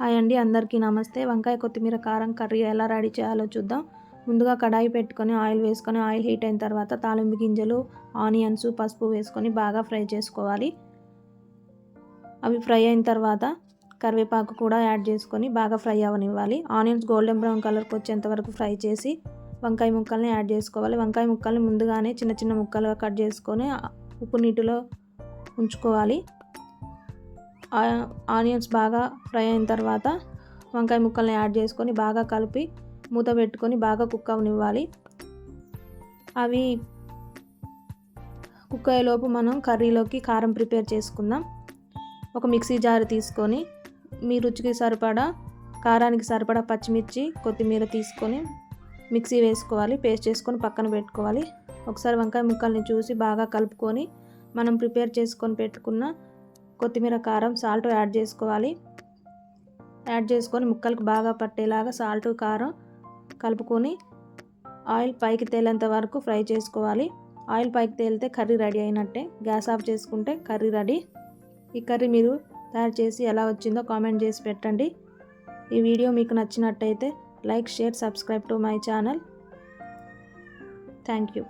Hi అండి అందరికీ నమస్తే. వంకాయ కొత్తిమీర కారం కర్రీ ఎలా రెడీ చేయాలో చూద్దాం. ముందుగా కడాయి పెట్టుకొని ఆయిల్ వేసుకొని ఆయిల్ హీట్ అయిన తర్వాత తాలింపు గింజలు ఆనియన్స్ పసుపు వేసుకొని బాగా ఫ్రై చేసుకోవాలి. అవి ఫ్రై అయిన తర్వాత కరివేపాకు కూడా యాడ్ చేసుకొని బాగా ఫ్రై అవ్వనివ్వాలి ఆనియన్స్ గోల్డెన్ బ్రౌన్ కలర్కి వచ్చేంత వరకు ఫ్రై చేసి వంకాయ ముక్కల్ని యాడ్ చేసుకోవాలి. వంకాయ ముక్కల్ని ముందుగానే చిన్న చిన్న ముక్కలుగా కట్ చేసుకొని ఉప్పు నీటిలో ఉంచుకోవాలి. ఆనియన్స్ బాగా ఫ్రై అయిన తర్వాత వంకాయ ముక్కల్ని యాడ్ చేసుకొని బాగా కలిపి మూత పెట్టుకొని బాగా కుక్ అవనివ్వాలి. అవి కుక్ అయ్యేలోపు మనం కర్రీలోకి కారం ప్రిపేర్ చేసుకుందాం. ఒక మిక్సీ జార్ తీసుకొని మీ రుచికి సరిపడా కారానికి సరిపడా పచ్చిమిర్చి కొత్తిమీర తీసుకొని మిక్సీ వేసుకోవాలి. పేస్ట్ చేసుకొని పక్కన పెట్టుకోవాలి. ఒకసారి వంకాయ ముక్కల్ని చూసి బాగా కలుపుకొని మనం ప్రిపేర్ చేసుకొని పెట్టుకున్న కొత్తిమీర కారం సాల్ట్ యాడ్ చేసుకోవాలి. యాడ్ చేసుకొని ముక్కలకు బాగా పట్టేలాగా సాల్ట్ కారం కలుపుకొని ఆయిల్ పైకి తేలేంత వరకు ఫ్రై చేసుకోవాలి. ఆయిల్ పైకి తేలితే కర్రీ రెడీ అయినట్టే. గ్యాస్ ఆఫ్ చేసుకుంటే కర్రీ రెడీ. ఈ కర్రీ మీరు తయారు చేసి ఎలా వచ్చిందో కామెంట్ చేసి పెట్టండి. ఈ వీడియో మీకు నచ్చినట్టయితే like share subscribe to my channel. Thank you.